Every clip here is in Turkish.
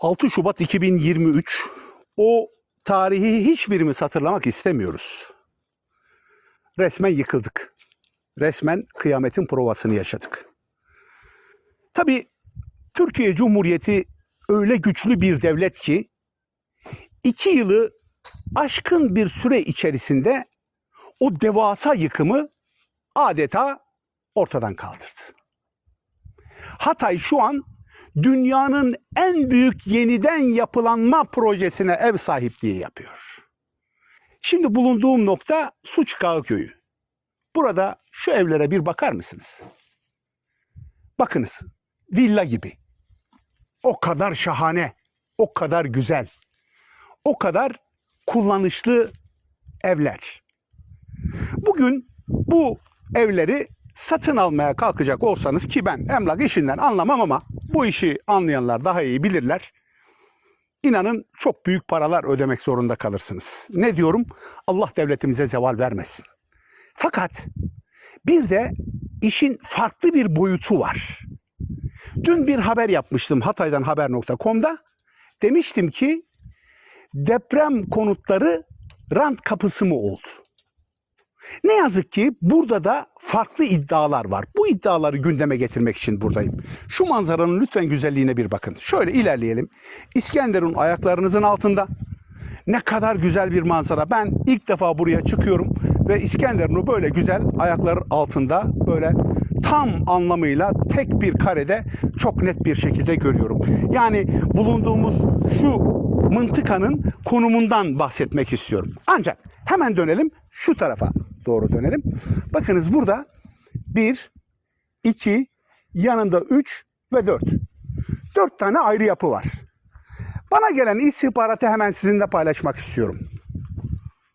6 Şubat 2023 o tarihi hiçbirimiz hatırlamak istemiyoruz. Resmen yıkıldık. Resmen kıyametin provasını yaşadık. Tabii Türkiye Cumhuriyeti öyle güçlü bir devlet ki iki yılı aşkın bir süre içerisinde o devasa yıkımı adeta ortadan kaldırdı. Hatay şu an dünyanın en büyük yeniden yapılanma projesine ev sahipliği yapıyor. Şimdi bulunduğum nokta Suçkağı Köyü. Burada şu evlere bir bakar mısınız? Bakınız, villa gibi. O kadar şahane, o kadar güzel, o kadar kullanışlı evler. Bugün bu evleri satın almaya kalkacak olsanız ki ben emlak işinden anlamam ama bu işi anlayanlar daha iyi bilirler. İnanın çok büyük paralar ödemek zorunda kalırsınız. Ne diyorum? Allah devletimize zeval vermesin. Fakat bir de işin farklı bir boyutu var. Dün bir haber yapmıştım Hatay'dan haber.com'da. Demiştim ki deprem konutları rant kapısı mı oldu? Ne yazık ki burada da farklı iddialar var. Bu iddiaları gündeme getirmek için buradayım. Şu manzaranın lütfen güzelliğine bir bakın. Şöyle ilerleyelim. İskenderun ayaklarınızın altında. Ne kadar güzel bir manzara. Ben ilk defa buraya çıkıyorum ve İskenderun'u böyle güzel ayaklar altında böyle tam anlamıyla tek bir karede çok net bir şekilde görüyorum. Yani bulunduğumuz şu mıntıkanın konumundan bahsetmek istiyorum. Ancak hemen dönelim şu tarafa doğru dönelim. Bakınız burada 1, 2, yanında 3 ve 4. 4 tane ayrı yapı var. Bana gelen istihbaratı hemen sizinle paylaşmak istiyorum.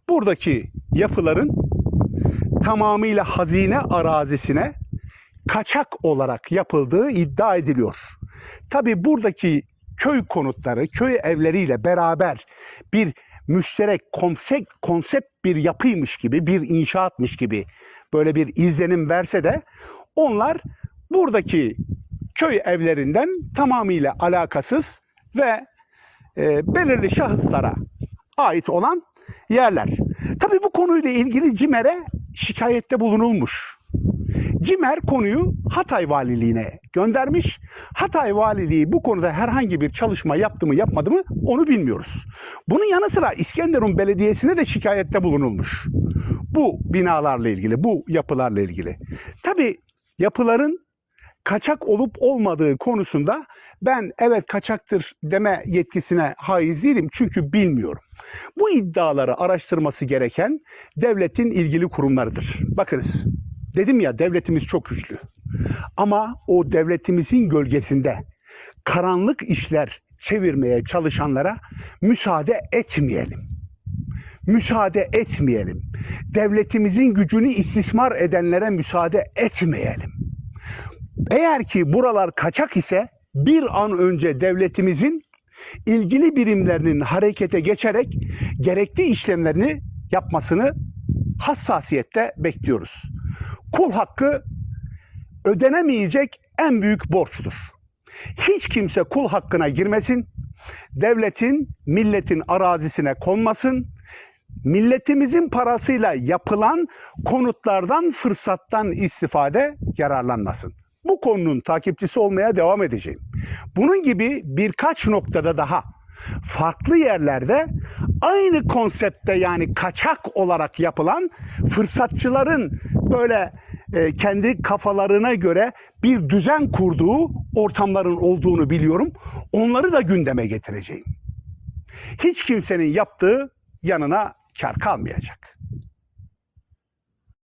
Buradaki yapıların tamamıyla hazine arazisine kaçak olarak yapıldığı iddia ediliyor. Tabi buradaki köy konutları, köy evleriyle beraber bir müşterek konsept, konsept bir yapıymış gibi, bir inşaatmış gibi böyle bir izlenim verse de onlar buradaki köy evlerinden tamamıyla alakasız ve e, belirli şahıslara ait olan yerler. Tabii bu konuyla ilgili CİMER'e şikayette bulunulmuş. CİMER konuyu Hatay Valiliğine göndermiş. Hatay Valiliği bu konuda herhangi bir çalışma yaptı mı yapmadı mı onu bilmiyoruz. Bunun yanı sıra İskenderun Belediyesi'ne de şikayette bulunulmuş. Bu binalarla ilgili, bu yapılarla ilgili. Tabii yapıların kaçak olup olmadığı konusunda ben evet kaçaktır deme yetkisine haiz değilim çünkü bilmiyorum. Bu iddiaları araştırması gereken devletin ilgili kurumlarıdır. Bakınız dedim ya devletimiz çok güçlü. Ama o devletimizin gölgesinde karanlık işler çevirmeye çalışanlara müsaade etmeyelim. Müsaade etmeyelim. Devletimizin gücünü istismar edenlere müsaade etmeyelim. Eğer ki buralar kaçak ise bir an önce devletimizin ilgili birimlerinin harekete geçerek gerekli işlemlerini yapmasını hassasiyette bekliyoruz. Kul hakkı ödenemeyecek en büyük borçtur. Hiç kimse kul hakkına girmesin, devletin, milletin arazisine konmasın, milletimizin parasıyla yapılan konutlardan, fırsattan istifade yararlanmasın. Bu konunun takipçisi olmaya devam edeceğim. Bunun gibi birkaç noktada daha farklı yerlerde aynı konseptte yani kaçak olarak yapılan fırsatçıların böyle e, kendi kafalarına göre bir düzen kurduğu ortamların olduğunu biliyorum. Onları da gündeme getireceğim. Hiç kimsenin yaptığı yanına kar kalmayacak.